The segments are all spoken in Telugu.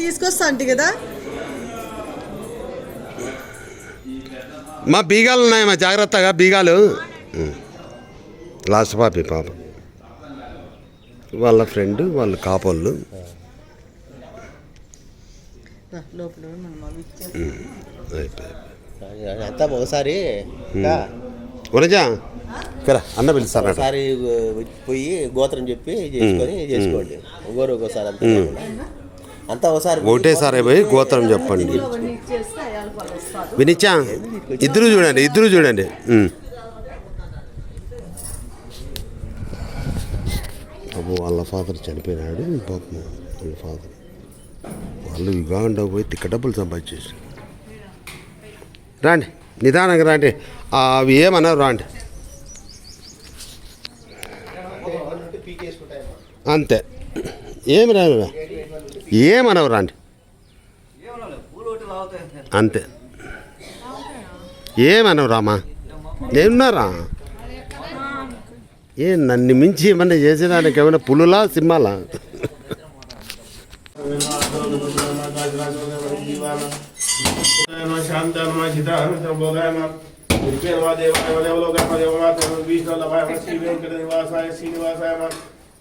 తీసుకొస్తా అంటే కదా. మా బీగాలు ఉన్నాయి మా జాగ్రత్తగా బీగాలు. లాస్ట్ పాపి పాప. వాళ్ళ ఫ్రెండ్ వాళ్ళ కాపోళ్ళు రా, లోపల మనం అవి ఇచ్చేస్తాం. అయిపోయి. అంతా ఒకసారి ఇక్కడ అన్న పిలుస్తారట. ఒకసారి పోయి గోత్రం చెప్పి చేసుకొని చేసుకోండి. ఒక్కోరు ఒక్కోసారి అంతా. అంతా ఒకసారి ఒకటేసారి పోయి గోత్రం చెప్పండి. వినిచ్చా? ఇద్దరు చూడండి ఇద్దరు చూడండి. వాళ్ళ ఫాదర్ చనిపోయినాడు పాపం వాళ్ళ ఫాదర్ వాళ్ళు యుగాండా పోయి తిక్క డబ్బులు సంపాదించేసి రాండి నిదానంగా రాండి. ఆ, అవి ఏమన్నారు రాండి. అంతే. ఏమి రాను ఏమనవు రాండి అంతే. ఏమనవు రామా నేనున్నారా? ఏ నన్ను మించి ఏమన్నా చేసేదానికి ఏమైనా పులులా సినిమాలా శ్రీనివాసాయ శ్రీ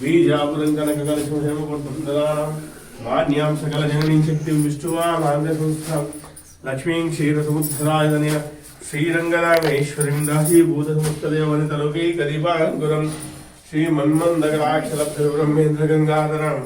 బీజాపురం కనక కలశం మాన్యాం సకల శక్తి విష్ణువా విష్ణువానాంద సంస్థాం లక్ష్మీం క్షీర క్షీరసముద్రాయదనిన శ్రీరంగరామేశ్వరీం దాసీభూత సమస్తదేవని తలోకై కదీపాంకురం శ్రీమన్మందగరాక్షలబ్ధ బ్రహ్మేంద్ర గంగాధరం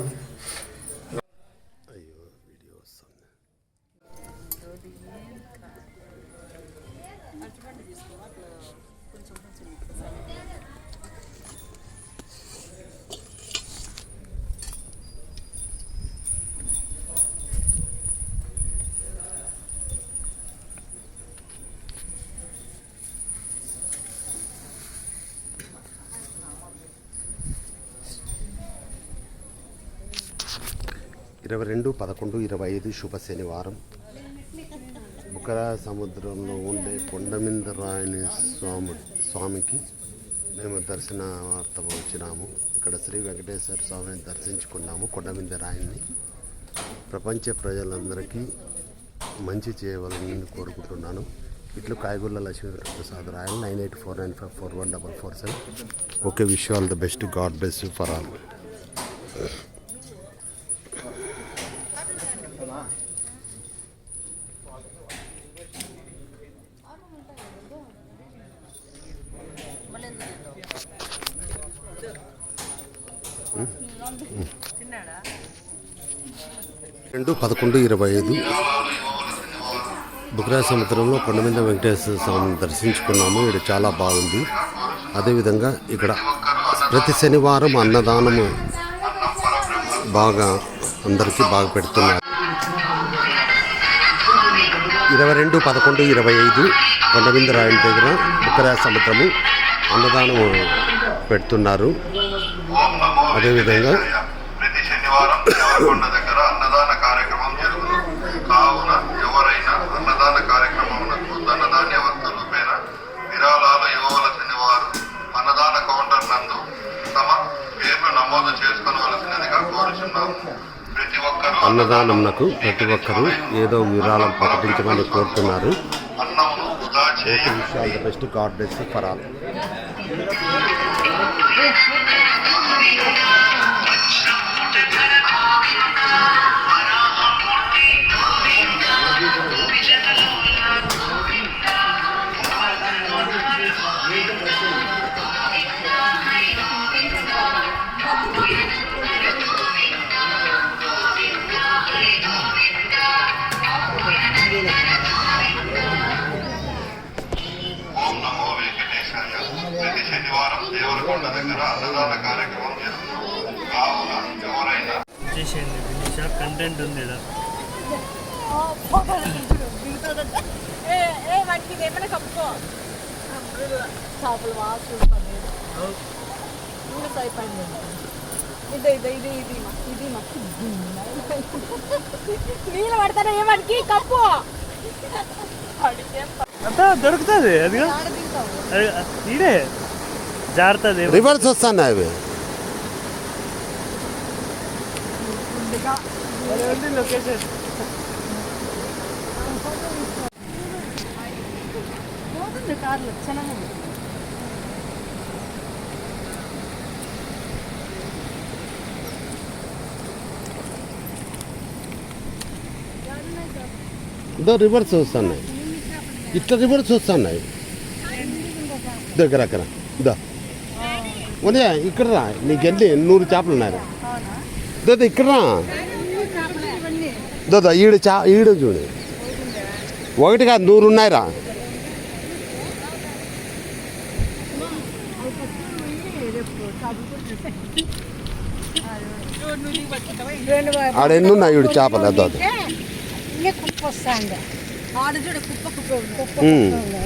ఇరవై రెండు పదకొండు ఇరవై ఐదు శుభ శనివారం. బుకరా సముద్రంలో ఉండే కొండమిందరాయని స్వామి స్వామికి మేము దర్శనార్థం వచ్చినాము. ఇక్కడ శ్రీ వెంకటేశ్వర స్వామిని దర్శించుకున్నాము కొండమిందరాయన్ని. ప్రపంచ ప్రజలందరికీ మంచి చేయవాలని కోరుకుంటున్నాను. ఇట్లు కాయగూరల Lakshmi Prasad Rayal nine eight four nine five four one double four seven. Okay wish all the best. God best for all. రెండు పదకొండు ఇరవై ఐదు. బుక్రా సముద్రంలో కొండమింద వెంకటేశ్వర స్వామిని దర్శించుకున్నాము. ఇక్కడ చాలా బాగుంది. అదేవిధంగా ఇక్కడ ప్రతి శనివారం అన్నదానము బాగా అందరికీ బాగా పెడుతున్నారు. ఇరవై రెండు పదకొండు ఇరవై ఐదు కొండమింద రాయల దగ్గర బుక్రా సముద్రము అన్నదానము పెడుతున్నారు. అదేవిధంగా ప్రతి శనివారం దేవరకొండ దగ్గర అన్నదాన కార్యక్రమం జరుగుతుంది. కావున ఎవరైనా అన్నదాన కార్యక్రమమునకు ధనధాన్య వస్తువుల పైన విరాళాలు ఇవ్వవలసిన వారు అన్నదాన కౌంటర్ నందు తమ పేర్లు నమోదు చేసుకోవలసినదిగా కోరుచున్నాము. ప్రతి ఒక్కరూ అన్నదానంకు ప్రతి ఒక్కరూ ఏదో విరాళం ప్రకటించమని కోరుతున్నారు. అన్నమును వృధా చేయ best for all. Thank you. ప్రతి శనివారం దేవరకొండ దగ్గర అన్నదాన కార్యక్రమం కావున ఎవరైనా చేసేయండి కంటెంట్ ఉంది ఏమైనా చేపలు వాసు ఇంకా ఇదే ఇదే ఇది ఇది ఇది నీళ్ళు పడతానే ఏమనికి? కప్పు! అంతా దొరుకుతుంది అది ఈడే జారుతుంది రివర్స్ వస్తున్నాయి అవి లొకేషన్ పోతుంది కార్లు చిన్నగా ఇదో రివర్స్ వస్తున్నాయి ఇట్లా కూడా చూస్తున్నాయి దగ్గర అక్కడ ఇదో. ఉదయ ఇక్కడ రా. నీకు నూరు చేపలు ఉన్నాయి దా ఇక్కడ రా. దో ఈడు చా ఈడు చూడు. ఒకటి కాదు నూరు ఉన్నాయిరా ఆడ ఎన్ని ఉన్నాయి ఈడు చేపలు? అదో అదో ఇంకా కుప్ప వస్తాండి ఆడ చూడ కుప్ప కుప్ప కుప్ప ఉమ్. ఉంది.